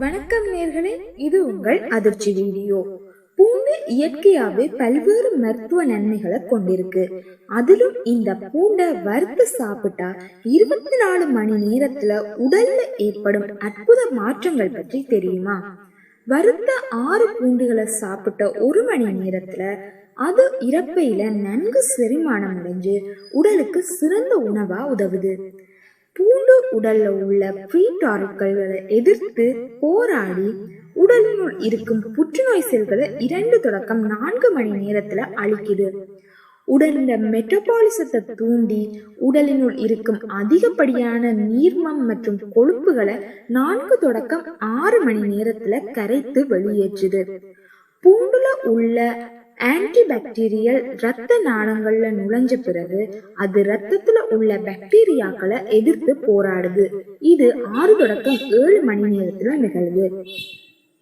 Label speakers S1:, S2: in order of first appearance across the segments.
S1: வணக்கம் நேர்களே இது உங்கள் அதிர்ச்சி வீடியோ. பூண்டு இயற்கையாவே பல்வேறு மருத்துவ நன்மைகளை கொண்டிருக்கு. அதிலும் இந்த பூண்டை வறுத்து சாப்பிட்டா இருபத்தி நாலு மணி நேரத்துல உடல்ல ஏற்படும் அற்புத மாற்றங்கள் பற்றி தெரியுமா? வறுத்த ஆறு பூண்டுகளை சாப்பிட்ட ஒரு மணி நேரத்துல அது இறப்பையில நன்கு செரிமானம் அடைஞ்சு உடலுக்கு சிறந்த உணவா உதவுது. பூண்டு உடல்ல உள்ள ப்ரீடாரிக்கல்களை எதிர்த்து போராடி உடலினுள் இருக்கும் புற்றுநோய் செல்களை இரண்டு தொடக்கம் நான்கு மணி நேரத்துல அழிக்குது. உடலின் மெட்டபாலிசத்தை தூண்டி உடலினுள் இருக்கும் அதிகப்படியான நீர்மம் மற்றும் கொழுப்புகளை நான்கு தொடக்கம் ஆறு மணி நேரத்துல கரைத்து வெளியேற்றுது. பூண்டுல உள்ள ஆன்டிபாக்டீரியல் ரத்த நாளங்கள்ல நுழைஞ்ச பிறகு அது ரத்தத்துல உள்ள பாக்டீரியாக்களை எதிர்த்து போராடுது. இது ஆறு தொடக்கம் ஏழு மணி நேரத்துல நிகழுது.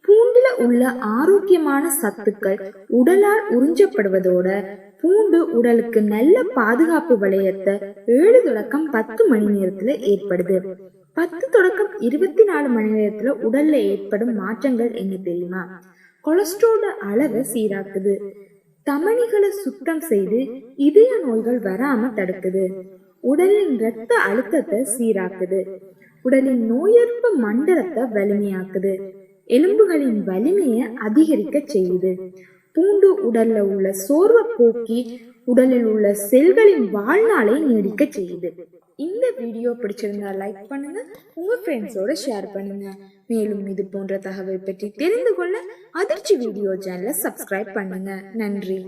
S1: பூண்டுல உள்ள ஆரோக்கியமான சத்துக்கள் உடலால் உறிஞ்சப்படுவதோட பூண்டு உடலுக்கு நல்ல பாதுகாப்பு வளையத்தை ஏழு தொடக்கம் பத்து மணி நேரத்துல ஏற்படுது. பத்து தொடக்கம் இருபத்தி நாலு மணி நேரத்துல உடல்ல ஏற்படும் மாற்றங்கள் என்ன தெரியுமா? கொலஸ்ட்ரோட அளவை சீராக்குது. தமனிகளை சுத்தம் செய்து இதய நோய்கள் வராம தடுக்குது. உடலின் இரத்த அழுத்தத்தை சீராக்குது. உடலின் நோயெதிர்ப்பு மண்டலத்தை வலிமையாக்குது. எலும்புகளின் வலிமையை அதிகரிக்க செய்யுது. பூண்டு உடல்ல உள்ள சோர்வை போக்கி உடலில் உள்ள செல்களின் வாழ்நாளை நீடிக்க செய்யுது. இந்த வீடியோ பிடிச்சிருந்தா லைக் பண்ணுங்க உங்க ஃப்ரெண்ட்ஸோட ஷேர் பண்ணுங்க. மேலும் இது போன்ற தகவல் பற்றி தெரிந்து கொள்ள அதிர்ச்சி வீடியோ சேனலை சப்ஸ்கிரைப் பண்ணுங்க. நன்றி.